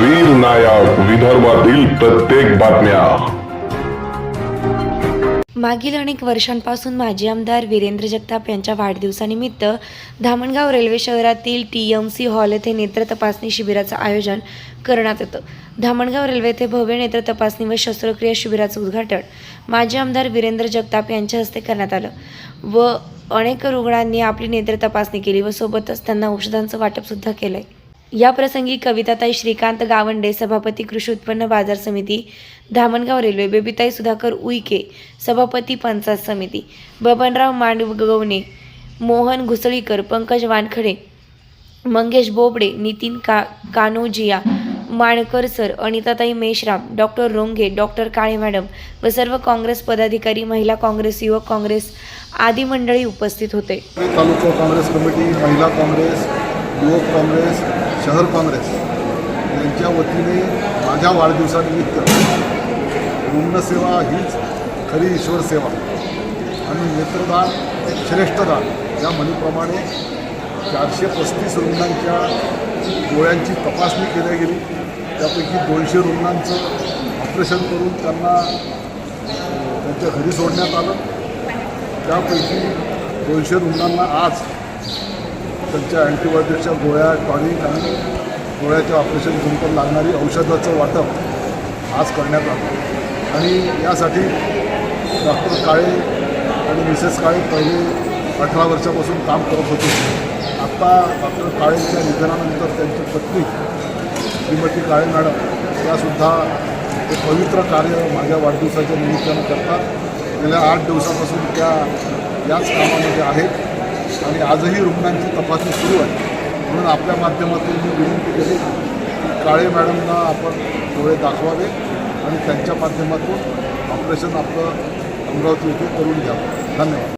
वीर नायक विदर्भातील प्रत्येक बातम्या. मागील अनेक वर्षांपासून माजी आमदार वीरेंद्र जगताप यांच्या वाढदिवसानिमित्त धामणगाव रेल्वे शहरातील टी एम सी हॉल येथे नेत्र तपासणी शिबिराचं आयोजन करण्यात येतं. धामणगाव रेल्वे येथे भव्य नेत्र तपासणी व शस्त्रक्रिया शिबिराचं उद्घाटन माजी आमदार वीरेंद्र जगताप यांच्या हस्ते करण्यात आलं व अनेक रुग्णांनी आपली नेत्र तपासणी केली व सोबतच त्यांना औषधांचं वाटपसुद्धा केलं आहे या प्रसंगी कविताताई श्रीकांत गावंडे सभापती कृषी उत्पन्न बाजार समिती धामणगाव रेल्वे बेबीताई सुधाकर उईके सभापती पंचायत समिती बबनराव मांडगवणे मोहन घुसळीकर पंकज वानखडे मंगेश बोबडे नितीन का Kanojia Mankar sir Anitatai Meshram doctor Ronge doctor Kale madam व सर्व काँग्रेस पदाधिकारी महिला काँग्रेस युवक काँग्रेस आदी मंडळी उपस्थित होते. तालुका काँग्रेस कमिटी महिला काँग्रेस युवक काँग्रेस शहर काँग्रेस यांच्या वतीने माझ्या वाढदिवसानिमित्त रुग्णसेवा हीच खरी ईश्वर सेवा आणि नेत्रदान श्रेष्ठदान या म्हणीप्रमाणे चारशे पस्तीस रुग्णांच्या डोळ्यांची तपासणी केली गेली. त्यापैकी दोनशे रुग्णांचं ऑपरेशन करून त्यांना त्यांच्या घरी सोडण्यात आलं. त्यापैकी दोनशे रुग्णांना आज त्यांच्या अँटीबायोटिकच्या गोळ्या टॉनिक आणि डोळ्याच्या ऑपरेशन नंतर लागणारी औषधाचं वाटप आज करण्यात आलं. आणि यासाठी डॉक्टर काळे आणि मिसेस काळे पहिले अठरा वर्षापासून काम करत होते. आत्ता डॉक्टर काळेंच्या निधनानंतर त्यांची पत्नी श्रीमती काळे मॅडम त्यासुद्धा ते पवित्र कार्य माझ्या वाढदिवसाच्या निमित्तानं करतात. गेल्या आठ दिवसापासून त्या याच कामामध्ये आहेत. आणि आजही रुग्णांची तपासणी सुरू आहे. म्हणून आपल्या माध्यमातून मी विनंती केली की काळे मॅडमना आपण डोळे दाखवावे आणि त्यांच्या माध्यमातून ऑपरेशन आपलं अमरावती येथे करून घ्यावं. धन्यवाद.